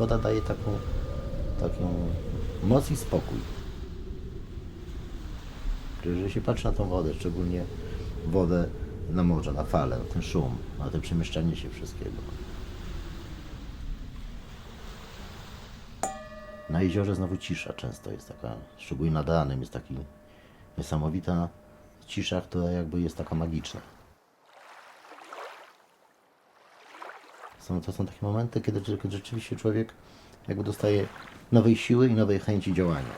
woda daje taką, taką moc i spokój. Jeżeli się patrzy na tą wodę, szczególnie wodę na morze, na fale, na ten szum, na to przemieszczanie się wszystkiego. Na jeziorze znowu cisza często jest taka, szczególnie nad ranem jest taki niesamowita cisza, która jakby jest taka magiczna. Są, to są takie momenty, kiedy, rzeczywiście człowiek jakby dostaje nowej siły i nowej chęci działania.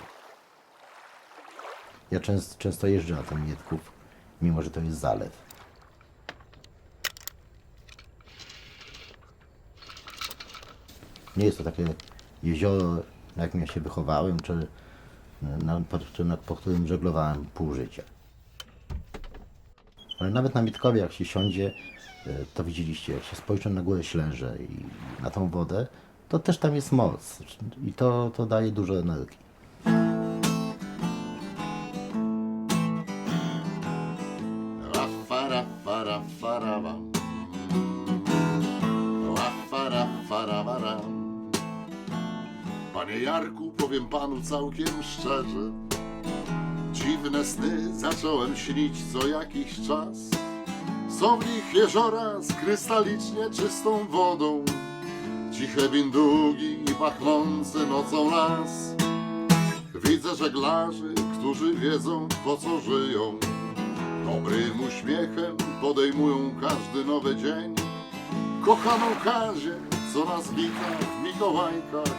Ja często, często jeżdżę na ten Mietków, mimo że to jest zalew. Nie jest to takie jezioro, na jakim ja się wychowałem, czy na, czy na, po którym żeglowałem pół życia. Ale nawet na Mitkowie, jak się siądzie, to widzieliście, jak się spojrzy na górę Ślęże i na tą wodę, to też tam jest moc i to, to daje dużo energii. Panie Jarku, powiem panu całkiem szczerze, dziwne sny zacząłem śnić co jakiś czas. Są w nich jeziora z krystalicznie czystą wodą, ciche windugi i pachnący nocą las. Widzę żeglarzy, którzy wiedzą po co żyją. Dobrym uśmiechem podejmują każdy nowy dzień. Kochaną Kazie, co nas wita w Mikołajkach.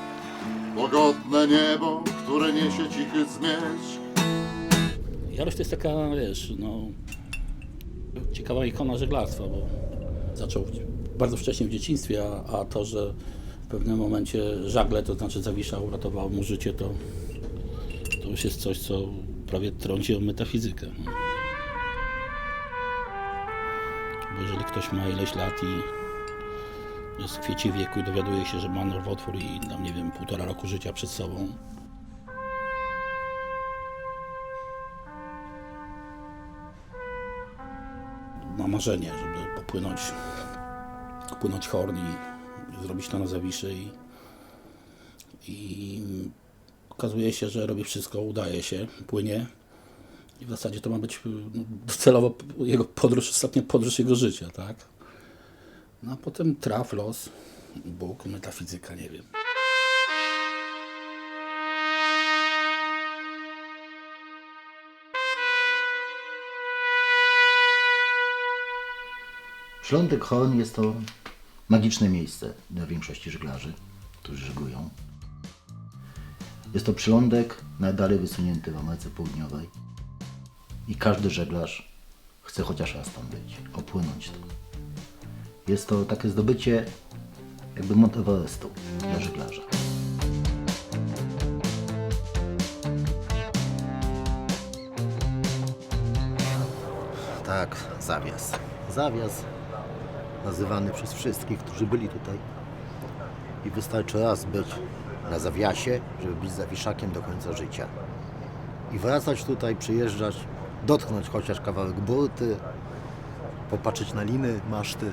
Pogodne niebo, które niesie cichy zmierzch. Jaroś to jest taka, wiesz, no, ciekawa ikona żeglarstwa, bo zaczął bardzo wcześnie w dzieciństwie, a, a to, że w pewnym momencie żagle, to znaczy Zawisza uratowało mu życie, to, to już jest coś, co prawie trąci o metafizykę. Bo jeżeli ktoś ma ileś lat i jest w kwiecie wieku i dowiaduje się, że ma nowotwór i tam, nie wiem, półtora roku życia przed sobą, marzenie, żeby popłynąć, popłynąć Horn i zrobić to na Zawiszy i, i okazuje się, że robi wszystko, udaje się, płynie i w zasadzie to ma być no, docelowo jego podróż, ostatnia podróż jego życia, tak? No a potem traf, los, Bóg, metafizyka, nie wiem. Szlątek Horn jest to magiczne miejsce dla większości żeglarzy, którzy żeglują. Jest to przylądek najdalej wysunięty w Ameryce Południowej i każdy żeglarz chce chociaż raz tam być, opłynąć to. Jest to takie zdobycie jakby Mount Everestu dla żeglarza. Tak, zawias. Zawias nazywany przez wszystkich, którzy byli tutaj. I wystarczy raz być na zawiasie, żeby być zawiszakiem do końca życia. I wracać tutaj, przyjeżdżać, dotknąć chociaż kawałek burty, popatrzeć na liny, maszty.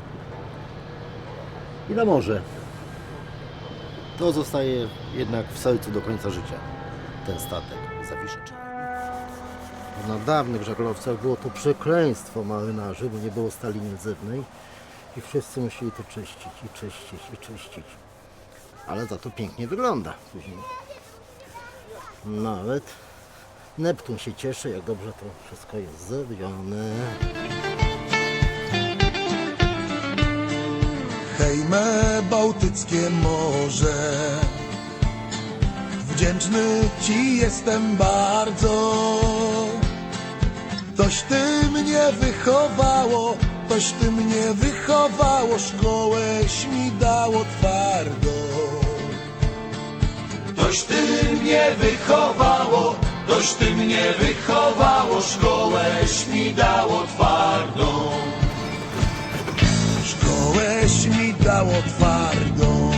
I na morze. To zostaje jednak w sercu do końca życia. Ten statek zawiszeczny. Na dawnych żaglowcach było to przekleństwo marynarzy, bo nie było stali międzywnej i wszyscy musieli to czyścić i czyścić i czyścić. Ale za to pięknie wygląda później. Nawet Neptun się cieszy, jak dobrze to wszystko jest zrobione. Hejme Bałtyckie Morze Wdzięczny Ci jestem bardzo Toś Ty mnie wychowało Toś Ty mnie wychowało Szkołeś mi dało twardo. Toś ty mnie wychowało, toś ty mnie wychowało, szkołeś mi dało twardą. Szkołeś mi dało twardą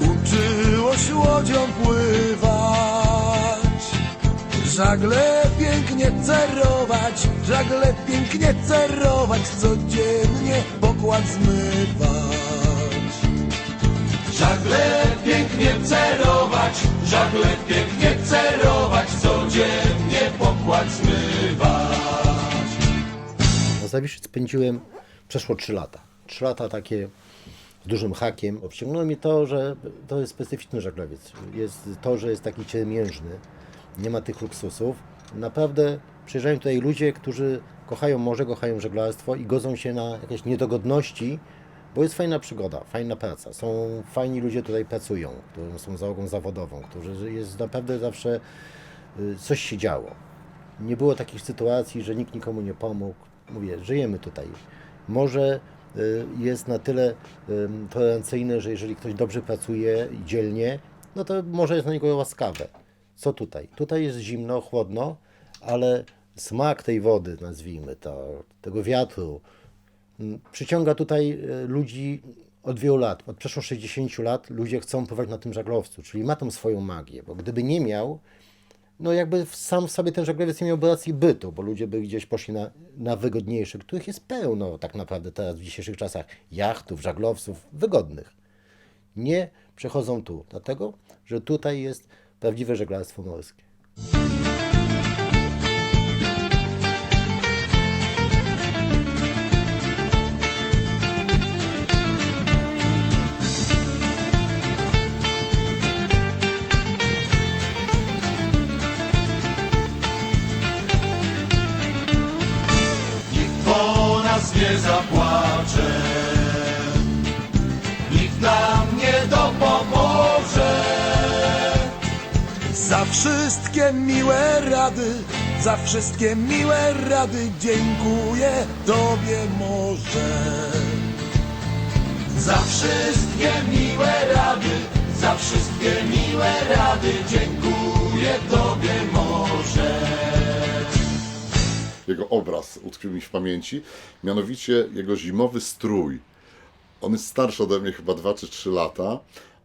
Uczyłoś łodzią pływać Żagle pięknie cerować Żagle pięknie cerować Codziennie pokład zmywać Żagle pięknie cerować, żagle pięknie cerować, codziennie pokład zmywać. Na Zawiszy spędziłem przeszło 3 lata. 3 lata takie z dużym hakiem. Wciągnęło mnie to, że to jest specyficzny żaglowiec. Jest to, że jest taki ciemiężny. Nie ma tych luksusów. Naprawdę przyjeżdżają tutaj ludzie, którzy kochają morze, kochają żeglarstwo i godzą się na jakieś niedogodności, bo jest fajna przygoda, fajna praca. Są fajni ludzie tutaj pracują, którzy są załogą zawodową, którzy jest naprawdę zawsze y, coś się działo. Nie było takich sytuacji, że nikt nikomu nie pomógł. Mówię, żyjemy tutaj. Morze y, jest na tyle tolerancyjne, że jeżeli ktoś dobrze pracuje i dzielnie, no to morze jest na niego łaskawe. Co tutaj? Tutaj jest zimno, chłodno, ale smak tej wody, nazwijmy to, tego wiatru, przyciąga tutaj y, ludzi od wielu lat. Od przeszło 60 lat ludzie chcą pływać na tym żaglowcu, czyli ma tą swoją magię, bo gdyby nie miał, no jakby sam w sobie ten żaglowiec nie miałby racji bytu, bo ludzie by gdzieś poszli na, na wygodniejsze, których jest pełno tak naprawdę teraz w dzisiejszych czasach, jachtów, żaglowców wygodnych. Nie przechodzą tu, dlatego, że tutaj jest prawdziwe żeglarstwo morskie. Nie zapłacze, wszystkie miłe rady, za wszystkie miłe rady dziękuję Tobie może. Za wszystkie miłe rady, za wszystkie miłe rady dziękuję Tobie może. Jego obraz utkwił mi w pamięci, mianowicie jego zimowy strój. On jest starszy ode mnie chyba 2 czy 3 lata,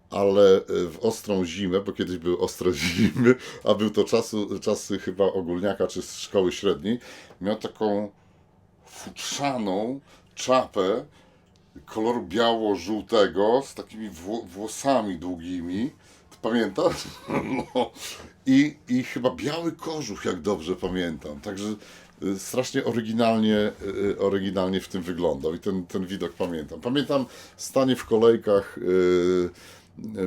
ale y, w ostrą zimę, bo kiedyś były ostre zimy, a był to czasu, czasy chyba ogólniaka czy z szkoły średniej, miał taką futrzaną czapę koloru biało-żółtego z takimi wło- włosami długimi. Pamiętasz? No. I, I chyba biały kożuch, jak dobrze pamiętam. Także y, strasznie oryginalnie, y, oryginalnie w tym wyglądał i ten, ten widok pamiętam. Pamiętam stanie w kolejkach,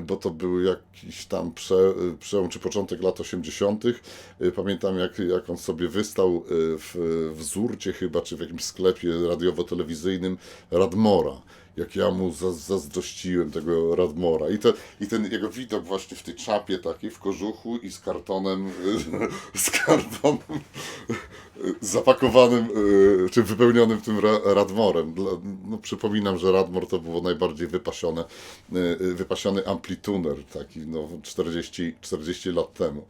bo to był jakiś tam prze, y, przełom czy początek lat 80. Y, Pamiętam jak, jak on sobie wystał y, w, w Zurcie chyba, czy w jakimś sklepie radiowo-telewizyjnym Radmora jak ja mu za- zazdrościłem tego Radmora. I, te, I ten jego widok właśnie w tej czapie takiej, w kożuchu i z kartonem, z kartonem zapakowanym, y, czy wypełnionym tym ra, Radmorem. No, przypominam, że Radmor to było najbardziej wypasione, y, wypasiony amplituner, taki no, 40, 40 lat temu.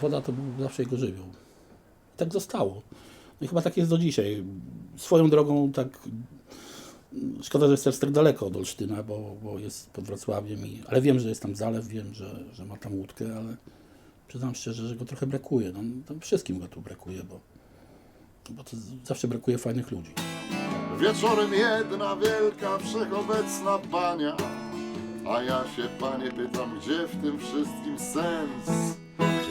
Woda to był zawsze jego żywioł. Tak zostało. No i chyba tak jest do dzisiaj. Swoją drogą tak. Szkoda, że jest tak daleko od Olsztyna, bo, bo jest pod Wrocławiem. I, ale wiem, że jest tam zalew, wiem, że, że ma tam łódkę, ale przyznam szczerze, że go trochę brakuje. No, to wszystkim go tu brakuje, bo, bo to zawsze brakuje fajnych ludzi. Wieczorem jedna wielka, wszechobecna bania A ja się, panie, pytam, gdzie w tym wszystkim sens?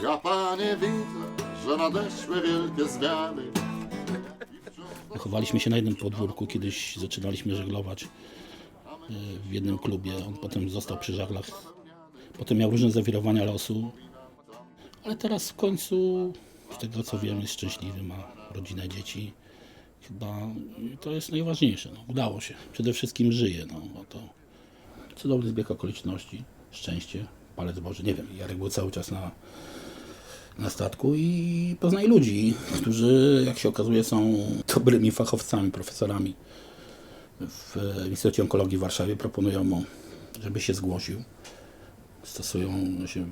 Ja, panie, widzę, że nadeszły wielkie zmiany Wychowaliśmy się na jednym podwórku, kiedyś zaczynaliśmy żeglować y, w jednym klubie. On potem został przy żaglach. Potem miał różne zawirowania losu. Ale teraz w końcu, z tego co wiem, jest szczęśliwy, ma rodzinę, dzieci. Chyba to jest najważniejsze. No, udało się. Przede wszystkim żyje. No, bo to cudowny zbieg okoliczności, szczęście, palec Boży. Nie wiem, Jarek był cały czas na, na statku i poznaje ludzi, którzy, jak się okazuje, są dobrymi fachowcami, profesorami. W Instytucie Onkologii w Warszawie proponują mu, żeby się zgłosił. Stosują się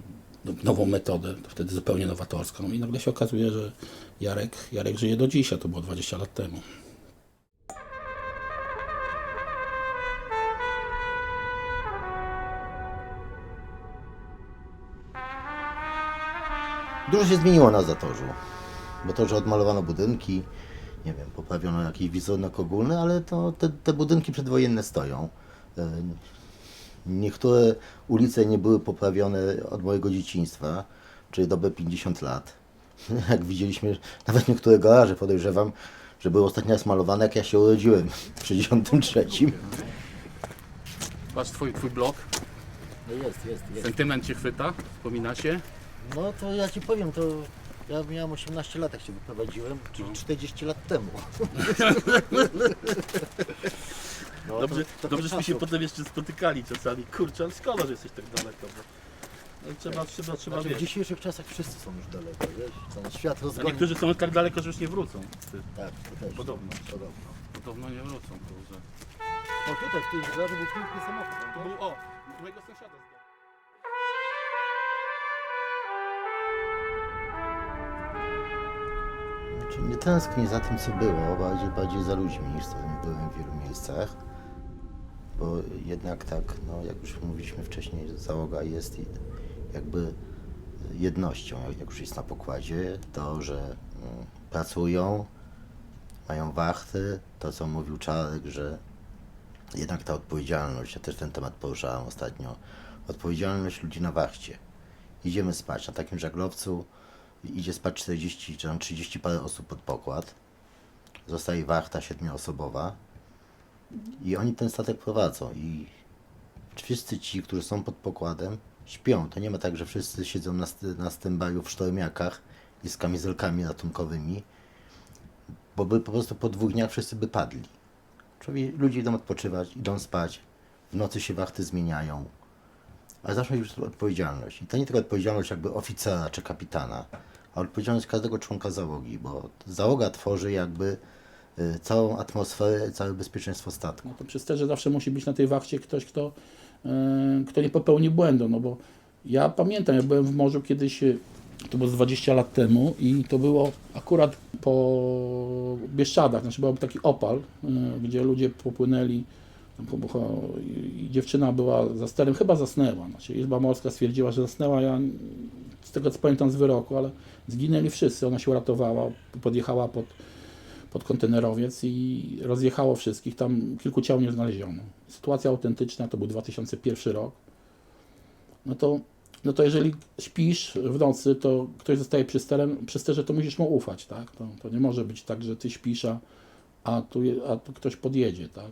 no- nową metodę, wtedy zupełnie nowatorską i nagle się okazuje, że Jarek, Jarek żyje do dzisiaj, to było 20 lat temu. Dużo się zmieniło na Zatorzu, bo to, że odmalowano budynki, nie wiem, poprawiono jakiś wizerunek ogólny, ale to te, te budynki przedwojenne stoją. E, Niektóre ulice nie były poprawione od mojego dzieciństwa, czyli dobre 50 lat. Jak widzieliśmy, nawet niektóre garaże podejrzewam, że były ostatnio smalowane, jak ja się urodziłem w 63. Patrz twój, twój blog, No jest, jest, jest. sentyment cię chwyta, wspomina się. No to ja ci powiem, to ja miałem 18 lat, jak się wyprowadziłem, czyli 40 lat temu. No, Dobrze, to- to dobrze żeśmy się czasu. potem jeszcze spotykali czasami. Kurczę, ale szkoda, że jesteś tak daleko. Bo... No, trzeba, trzeba, trzeba Znaczy, w wiedzieć. dzisiejszych czasach wszyscy są już daleko, wiesz? Ten świat A rozgonił. niektórzy są tak daleko, że już nie wrócą. Ty, Tak, to też. Podobno. Podobno. Podobno nie wrócą. Kurczę. O tutaj, w tym garażu był piękny samochód. To no był, o, mojego sąsiada. Znaczy, nie tęsknię za tym, co było, bardziej, bardziej za ludźmi, z którymi byłem w wielu miejscach. Bo jednak tak, no, jak już mówiliśmy wcześniej, załoga jest jakby jednością, jak- jak już jest na pokładzie, to, że mm, pracują, mają wachty, to co mówił Czarek, że jednak ta odpowiedzialność, ja też ten temat poruszałem ostatnio, odpowiedzialność ludzi na wachcie. Idziemy spać, na takim żaglowcu idzie spać 40 czy tam 30 parę osób pod pokład, zostaje wachta siedmioosobowa. I oni ten statek prowadzą. I wszyscy ci, którzy są pod pokładem śpią. To nie ma tak, że wszyscy siedzą na, na stębaju w sztormiakach i z kamizelkami ratunkowymi, bo by po prostu po dwóch dniach wszyscy by padli. Człowiek, ludzie idą odpoczywać, idą spać, w nocy się wachty zmieniają, ale zawsze jest odpowiedzialność. I to nie tylko odpowiedzialność jakby oficera czy kapitana, a odpowiedzialność każdego członka załogi, bo załoga tworzy jakby y, całą atmosferę, całe bezpieczeństwo statku. No to przez to, że zawsze musi być na tej wachcie ktoś, kto, e, kto nie popełni błędu, no bo ja pamiętam, ja byłem w morzu kiedyś, e, to było z 20 lat temu i to było akurat po Bieszczadach, znaczy był taki opal, e, gdzie ludzie popłynęli tam po- po- i dziewczyna była za sterem, chyba zasnęła, znaczy Izba Morska stwierdziła, że zasnęła, ja z tego co pamiętam z wyroku, ale zginęli wszyscy, ona się uratowała, podjechała pod pod kontenerowiec i rozjechało wszystkich. Tam kilku ciał nie znaleziono. Sytuacja autentyczna to był 2001 rok. No to, no to jeżeli śpisz w nocy, to ktoś zostaje przy, sterem, przy sterze, to musisz mu ufać, tak? To, to nie może być tak, że ty śpisz, a, a, tu, a tu ktoś podjedzie, tak?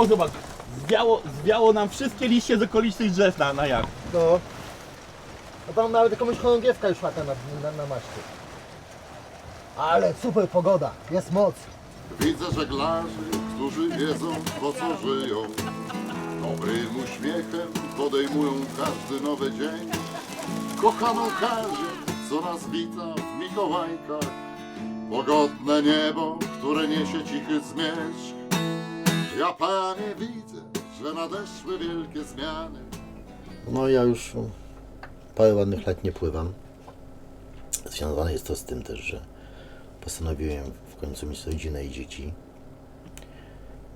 Zwiało, zobacz, zwiało, zwiało nam wszystkie liście z okolicznych drzew na, na jak. No. No tam nawet jakąś chorągiewka już lata na, na, na maście. Ale super pogoda, jest moc. Widzę żeglarzy, którzy wiedzą po co żyją. Dobrym uśmiechem podejmują każdy nowy dzień. Kochaną Kazię, co nas wita w Mikołajkach. Pogodne niebo, które niesie cichy zmierzch. Ja panie widzę, że nadeszły wielkie zmiany. No ja już parę ładnych lat nie pływam. Związane jest to z tym też, że postanowiłem w końcu mieć rodzinę i dzieci.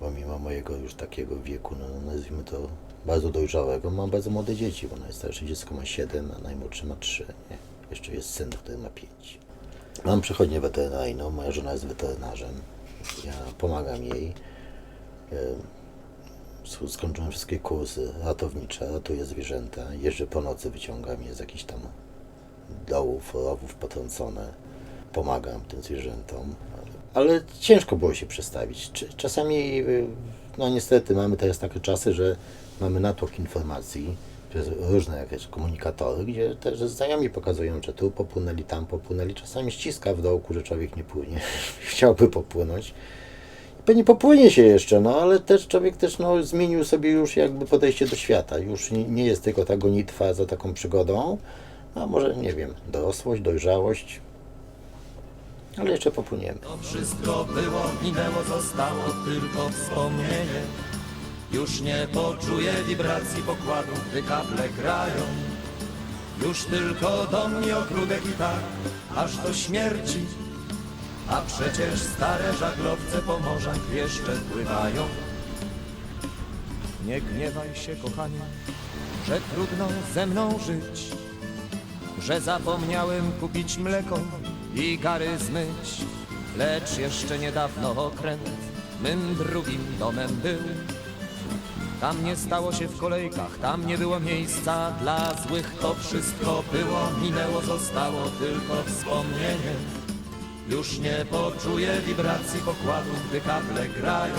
Bo mimo mojego już takiego wieku, no nazwijmy to bardzo dojrzałego, mam bardzo młode dzieci, bo najstarsze dziecko ma 7, a najmłodsze ma 3. Nie? Jeszcze jest syn, który ma 5. Mam przechodnię weterynaryjną, moja żona jest weterynarzem. Ja pomagam jej. Em, Sk- Skończyłem wszystkie kursy ratownicze, ratuję zwierzęta. Jeżdżę po nocy, wyciągam je z jakichś tam dołów, rowów potrącone. Pomagam tym zwierzętom. Ale ciężko było się przestawić. Czasami, y, no niestety, mamy teraz takie czasy, że mamy natłok informacji przez różne jakieś komunikatory, gdzie też znajomi pokazują, że tu popłynęli, tam popłynęli. Czasami ściska w dołku, że człowiek nie płynie. Chciałby popłynąć. Pewnie popłynie się jeszcze, no ale też człowiek też no, zmienił sobie już jakby podejście do świata. Już nie, jest tylko ta gonitwa za taką przygodą, a może, nie wiem, dorosłość, dojrzałość. Ale jeszcze popłyniemy. To wszystko było, minęło, zostało tylko wspomnienie. Już nie poczuję wibracji pokładu, gdy kable grają. Już tylko do mnie ogródek i tak, aż do śmierci. A przecież stare żaglowce po morzach jeszcze pływają. Nie gniewaj się, kochanie, że trudno ze mną żyć że zapomniałem kupić mleko i gary zmyć. Lecz jeszcze niedawno okręt mym drugim domem był. Tam nie stało się w kolejkach, tam nie było miejsca dla złych. To wszystko było, minęło, zostało tylko wspomnienie. Już nie poczuję wibracji pokładu, gdy kable grają.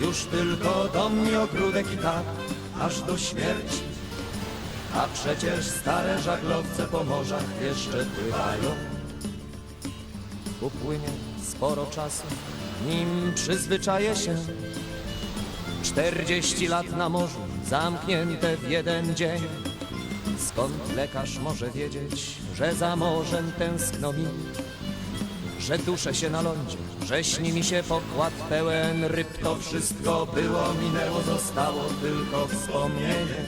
Już tylko do mnie ogródek i tak, aż do śmierci. A przecież stare żaglowce po morzach jeszcze pływają. Upłynie sporo czasu, nim przyzwyczaję się. Czterdzieści lat na morzu, zamknięte w jeden dzień. Skąd lekarz może wiedzieć, że za morzem tęskno mi? Że duszę się na lądzie, że śni mi się pokład pełen ryb. To wszystko było, minęło, zostało tylko wspomnienie.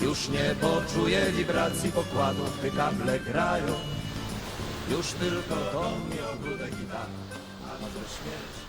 Już nie poczuję wibracji pokładu, gdy kable grają. Już tylko do mnie ogródek i tak, a może śmierć.